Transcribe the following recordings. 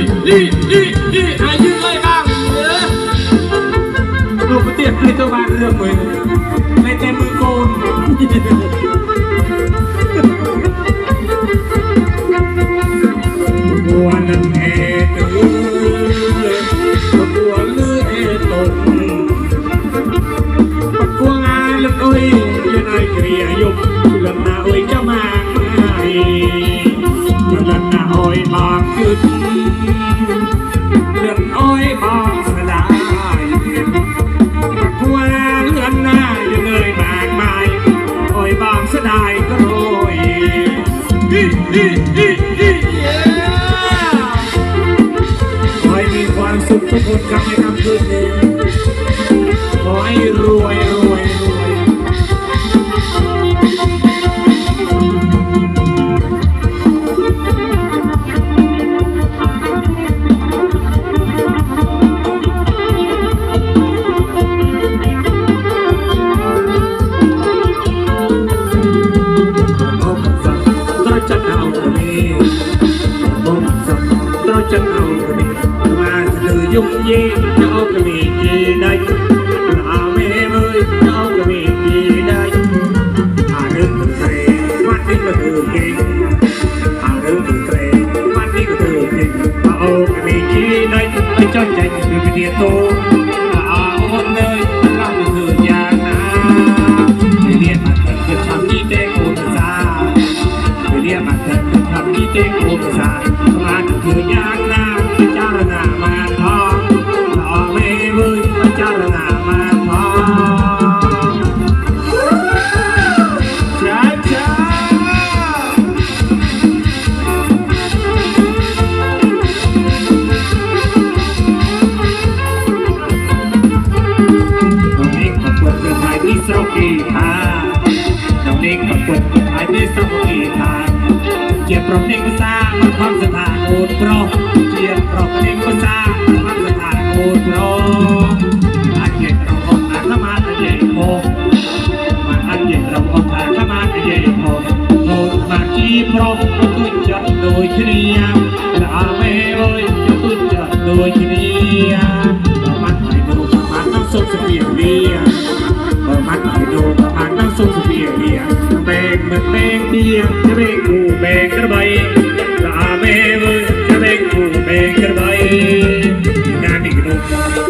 ยยี่ยี่ยี่อายุดเลยบ้างเออลูกเตี้ยคือตัวบ้านเรื่องมึงในเต็มมือโกนบัวนั้นเอตื้อบัวลือเอตนบัวงานลึกเอ้ยยันไอเกลียยุบลำนาเอ้ยจะมาไม่ lần nào hồi mà cứ ให้มีความสุขทุกคนครับในค่ำคืนนี้ขอให้รวยรวยรวย ยุ่งยิ ជាប្រទេសភាសាមិនខំស្ថាកូនប្រុសជាប្រទេសភាសាមិនខំស្ថាកូនប្រុសអាចជាក្រុមហ៊ុនអាត្មានិយាយខុសមិនអាចជាក្រុមហ៊ុនអាត្មានិយាយខុសកូនបានជាប្រុសទុច្ចរិតដូចគ្នាល្អមែនអើយទុច្ចរិតដូចគ្នា เป็นเหมืนแมงเดียงจะแมงกูแมงกระใบตาแม่มึงจะแมงกูแมงกระใบหน้าหนึ่งลง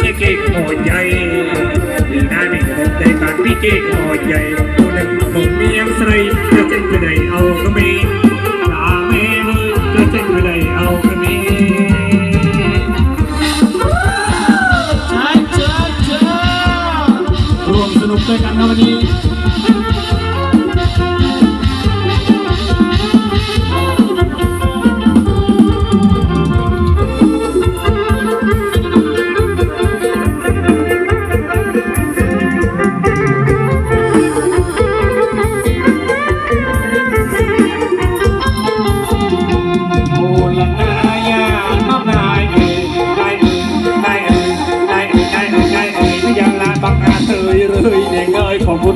ไเก่งหัวใจหน้าหนึ่งลงใปากพี่เก่งหัวใจ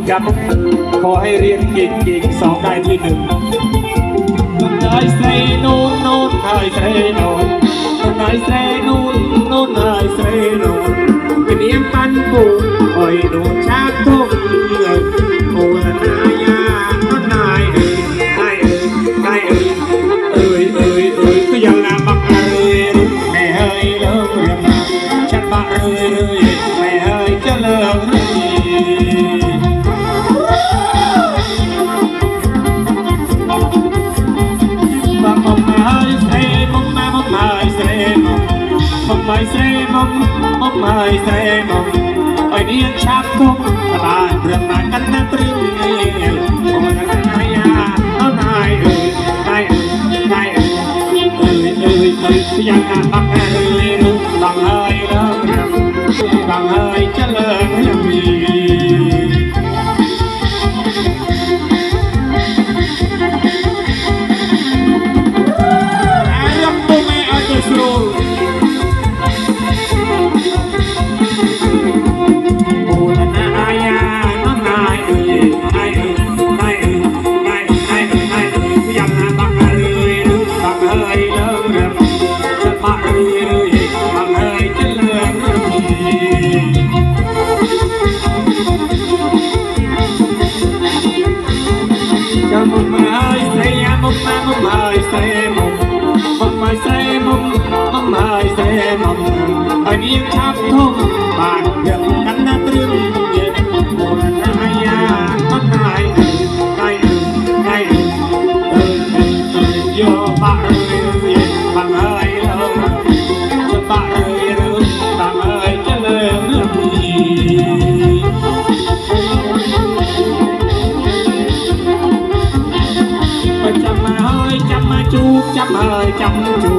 ครับ ขอให้เรียนเก่งๆสองได้ที่หนึ่ง Nai say no no nai say no nai say no no nai say no เป็นเอียงปันปูอ่อยโดนชาติทุกเรื่อง យស្រីមកអុំអើយស្រីមកឲ្យនាងឆាប់គុំបានព្រឹងបានកាន់តែព្រៀងអូនណាយាអូនណាយអើយណាយណាយអើយអើយអើយយ៉ាងណាបាក់អើយនោះឡងហើយឡងឡងហើយចលឹង say trong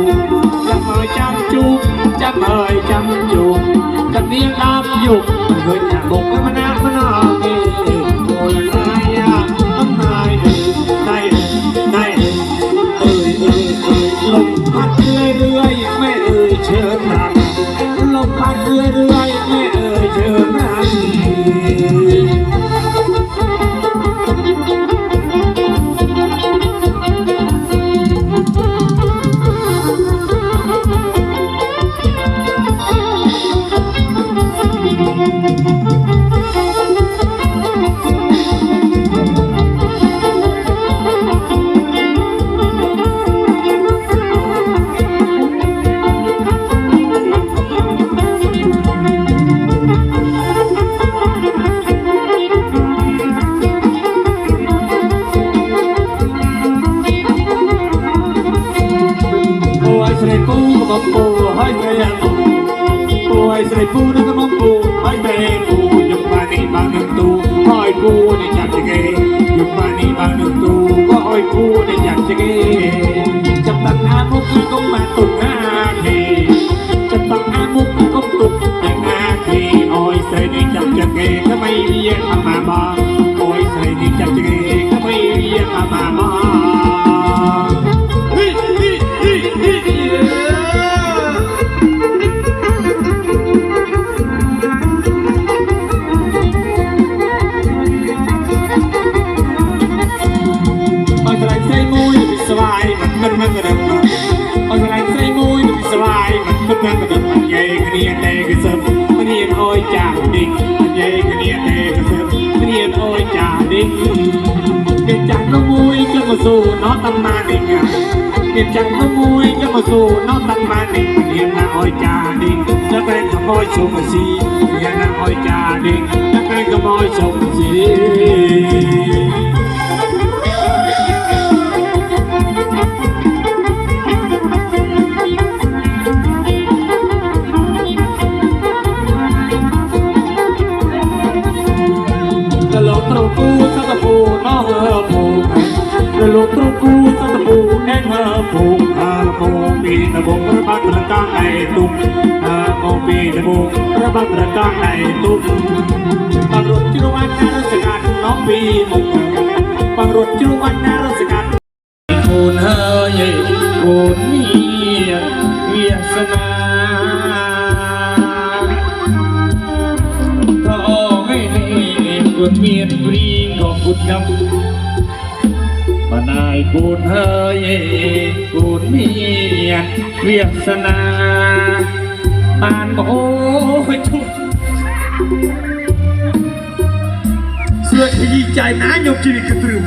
สู่นอตั้งมาดิงเก็บยจังขโมยก็มาสู่นอตั้งมาดิงเนี่ยนาอ้อยจ่าดิงจะเป็นขโมยสุมสีเนี่ยนาอ้อยจ่าดิงจะเป็นขโมยสุมสีตลกตรงกูสักกูน้อเออ ដល់លោកគ្រូគូសន្តពូអេងមើភូមិអាកោពីដបងរបាត់រកាឯទុំអាកោពីដបងរបាត់រកាឯទុំបានរត់ជ្រួចអាចារ្យសកាត់នំពីមុខបានរត់ជ្រួច กูนเฮยกูนเมียเวียสนาปานโอ้ยทุกเสื้อขยี้ใจนะยกชีวิตกระตรึม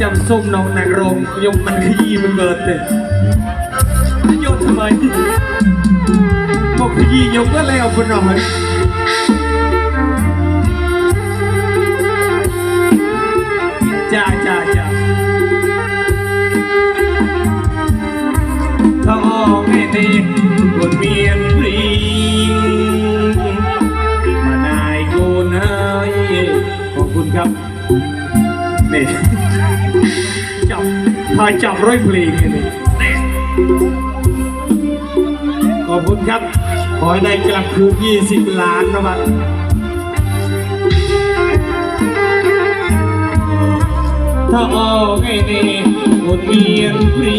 จำส้มน้องนางรมยกมันขยี้มันเกิดเลยยกทำไมบอกขยี้ยกก็แล้วคนน่อย จ้าจ้าจ้าถ้ออกให้ดีบนเมียนปรีมานายกูนเอ้ยขอบคุณครับนี่จับพายจับร้อยเพลงเลยนี่ขอบคุณครับ ขอให้ได้กลับคืน 20 ล้านนะครับ ถ้าออกไอ้นี่หมดเวียนปรี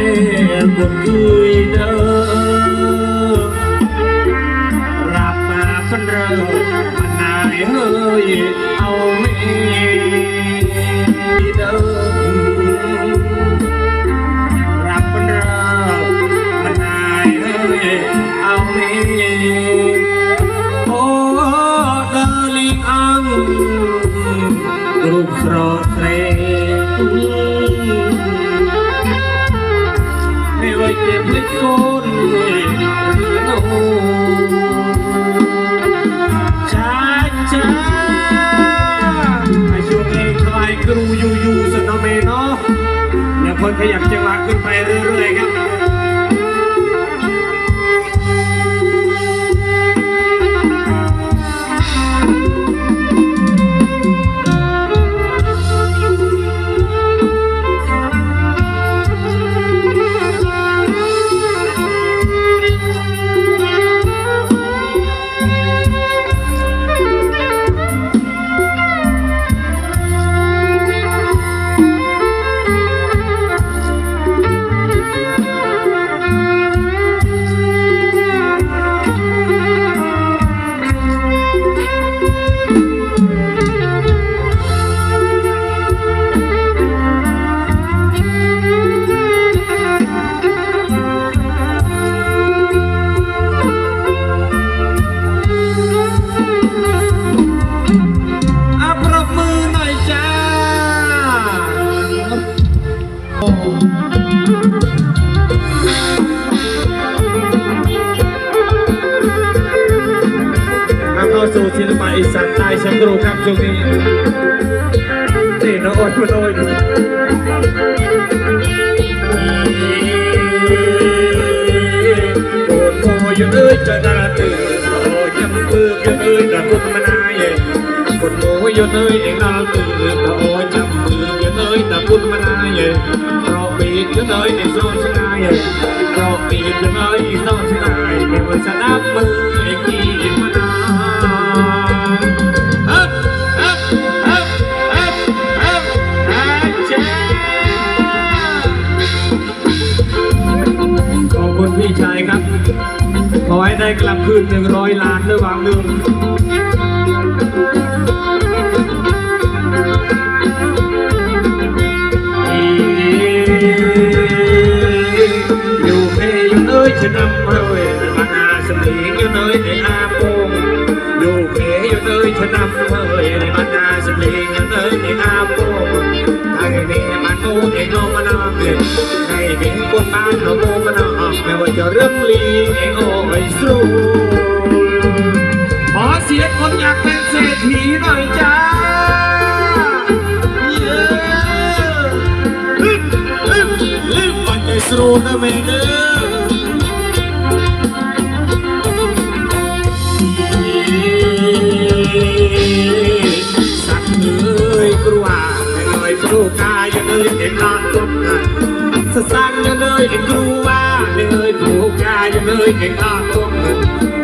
ទេគុំជួយទៅរាប់តាសន្រើមណាយអើយអោមេ ขยับจังหวะขึ้นไปเรื่อยๆครับ ยุดเอ้ยต่กุมมานายกดโมยยุดเอ้ยเองลาตื่นตะโอจับมือยุดเอ้ยแต่กุมมานายเรอปีดยุดเอ้ยในโซชนายรอปีดยุดเอ้ยโซชนายเองวันชนะมือเองกีมนายฮับฮับฮับฮับฮับฮับเขอบคุณพี่ชายครับขอให้ได้กลับคืนหนึ่งร้อยล้าน หนึ่งอยู่เพอยู่เอ้ยฉันนำเอ้มานาสมีอยู่เอ้ยในอาโปงอยู่เพอยู่เอ้ยฉันนำเอ้ยในมานาสมีอยู่เอ้ยในอาโปงไอ้นี่มันโอ้เองโนมันนำเลยไอ้เป็นคนบ้านโนโมมันนำไม่ว่าจะเรื่องลีเองโอ้ยสู้ ขอเสียงคนอยากเป็นเศรษฐีหน่อยจ้าเย้ปัจจัยสรูนะเมเดอสักเอ้ยกลัวไม่เลยกลัวกายยังเลยเอ็นนอนตกกันสสังยังเลยเอ็นกลัวเลยกลัวกายยังเลยเอ็นนอนตกกัน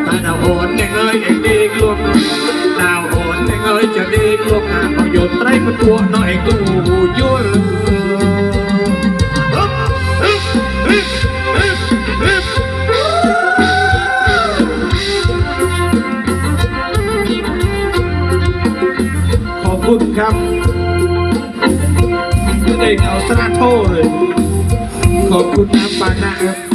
ถ้าดาวโหนยังเลยเอ็ นยังเลยจะดีกลัวกันเอาโยนไตรมันตัวน้อยกูยุ่น ขอบคุณครับไม่ได้เอาตราโทเลย ขอบคุณน้ำปานะครับ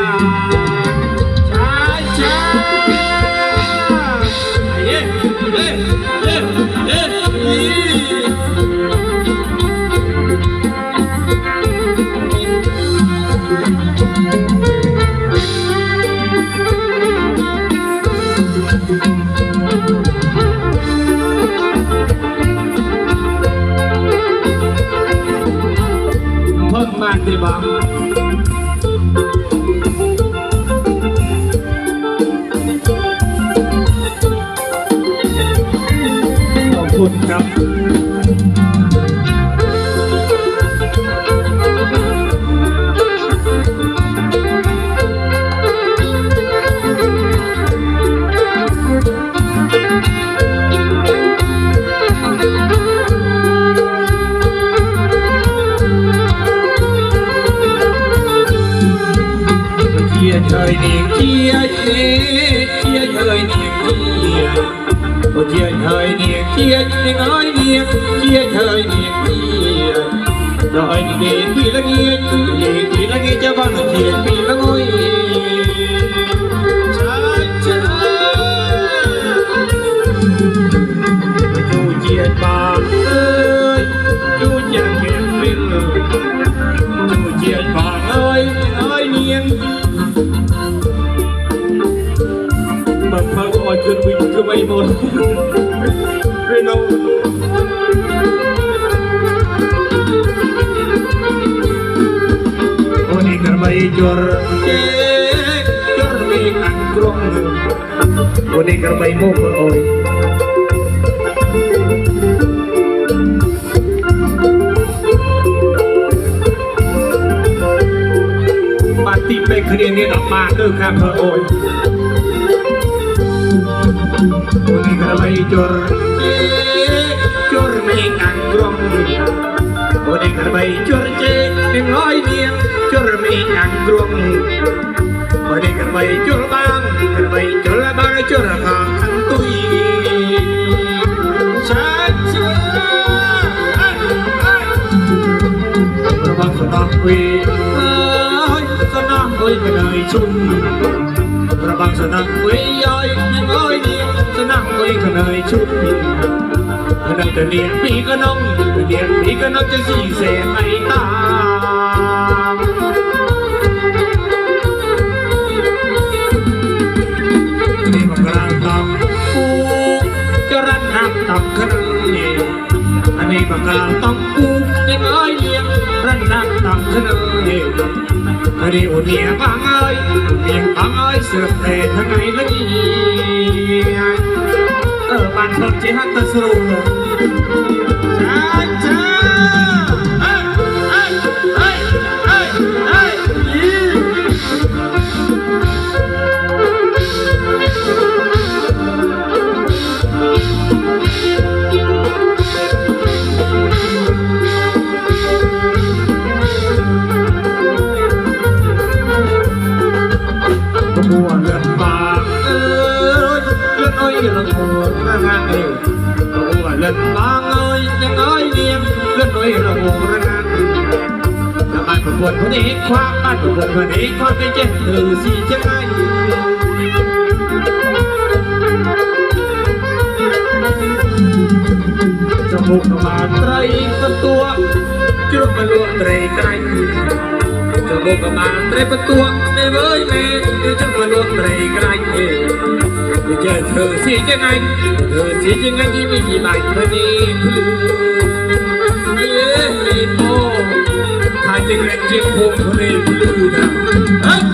มากดีบ้างขอบคุณครับ chia trời niềm chia chia trời niềm chia Ôi chia thời niềm chia nhưng nói niềm chia thời niềm chia rồi niềm đi là nghe niềm đi là nghe cho con niềm đi là ngôi chú ขึ้นวิ่งขึ้นไม่หมดไม่น้องโอ้นี่กระบายจอร์เจ๊จอร์มีอังกรงโอ้นี่กระบายมุกโอ้ยปฏิไปเคลี ยร์นี่ออกมาเด้อครับโอ้ย Uni kalay jor jor mi ang grong Uni kalay jor je ning loy niang jor mi ang grong Uni kalay jor bang kalay jor bang jor ka ang tui Cha cha Rabang sa nakwi ay sa nakwi kanay chung ระบังสนัง ไว้ย่งอ้อยเดียวสนังไว้ขนายชุดพินขนายจะเลียนปีก็น้องเลียนปีก็น้องจะสี่เสไม่ตามนี่มันกลางตำปูจะรันน้ำตำขนาดนี้อันนี้มันกลางตำปูยังอ้ยเลี้ยนรันน้ำตำขนาดนี้อันนี้อุเนียบางเอ้ยอุเนียบางเอ้ยเสือกแต่ทั้งไงละนี่ เออបាន นี้ความป้านเกิดวันนี้ความเป็นเจ็ดหรือสี่จะไงจมูกมาไตรประตัวจุดมาลวงไตรไตรจมูกมาไตรประตัวไม่เว้ยแม่จุดมาลวงไตรไตรเจอเธอสิจะไงเธอสิจะไงที่ไม่มีในเธอนี้เพื่อเฮ้ยโต I think I just won't believe you now.